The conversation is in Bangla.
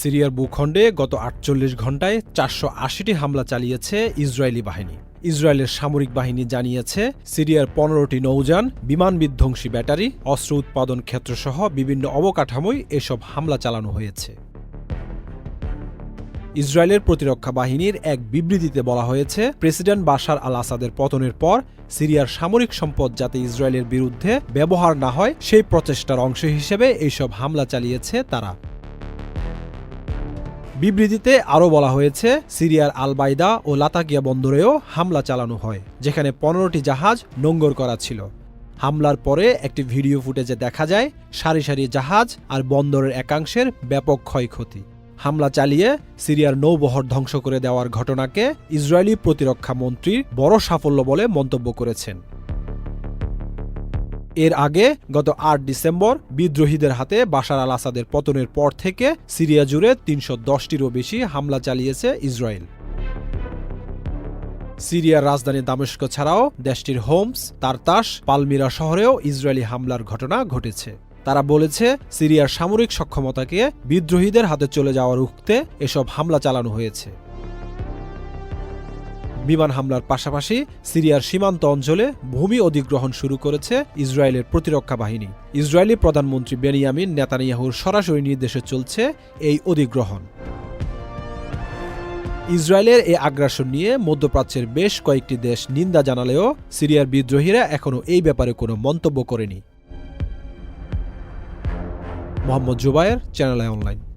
সিরিয়ার ভূখণ্ডে গত আটচল্লিশ ঘন্টায় চারশো আশিটি হামলা চালিয়েছে ইসরায়েলি বাহিনী। ইসরায়েলের সামরিক বাহিনী জানিয়েছে, সিরিয়ার পনেরোটি নৌযান, বিমান বিধ্বংসী ব্যাটারি, অস্ত্র উৎপাদন ক্ষেত্রসহ বিভিন্ন অবকাঠামোয় এসব হামলা চালানো হয়েছে। ইসরায়েলের প্রতিরক্ষা বাহিনীর এক বিবৃতিতে বলা হয়েছে, প্রেসিডেন্ট বাশার আল আসাদের পতনের পর সিরিয়ার সামরিক সম্পদ যাতে ইসরায়েলের বিরুদ্ধে ব্যবহার না হয়, সেই প্রচেষ্টার অংশ হিসেবে এইসব হামলা চালিয়েছে তারা। বিবৃতিতে আরও বলা হয়েছে, সিরিয়ার আলবাইদা ও লাতাকিয়া বন্দরেও হামলা চালানো হয়, যেখানে পনেরোটি জাহাজ নোঙ্গর করা ছিল। হামলার পরে একটি ভিডিও ফুটেজে দেখা যায়, সারি সারি জাহাজ আর বন্দরের একাংশের ব্যাপক ক্ষয়ক্ষতি। হামলা চালিয়ে সিরিয়ার নৌবহর ধ্বংস করে দেওয়ার ঘটনাকে ইসরায়েলি প্রতিরক্ষা মন্ত্রী বড় সাফল্য বলে মন্তব্য করেছেন। এর আগে গত আট ডিসেম্বর বিদ্রোহীদের হাতে বাশার আল আসাদের পতনের পর থেকে সিরিয়া জুড়ে তিনশো দশটিরও বেশি হামলা চালিয়েছে ইসরায়েল। সিরিয়ার রাজধানী দামেস্ক ছাড়াও দেশটির হোমস, তারতাস, পালমিরা শহরেও ইসরায়েলি হামলার ঘটনা ঘটেছে। তারা বলেছে, সিরিয়ার সামরিক সক্ষমতাকে বিদ্রোহীদের হাতে চলে যাওয়ার রুখতে এসব হামলা চালানো হয়েছে। বিমান হামলার পাশাপাশি সিরিয়ার সীমান্ত অঞ্চলে ভূমি অধিগ্রহণ শুরু করেছে ইসরায়েলের প্রতিরক্ষা বাহিনী। ইসরায়েলি প্রধানমন্ত্রী বেনিয়ামিন নেতানিয়াহুর সরাসরি নির্দেশে চলছে এই অধিগ্রহণ। ইসরায়েলের এই আগ্রাসন নিয়ে মধ্যপ্রাচ্যের বেশ কয়েকটি দেশ নিন্দা জানালেও সিরিয়ার বিদ্রোহীরা এখনও এই ব্যাপারে কোনো মন্তব্য করেনি। Mohammad Zubair, channel online.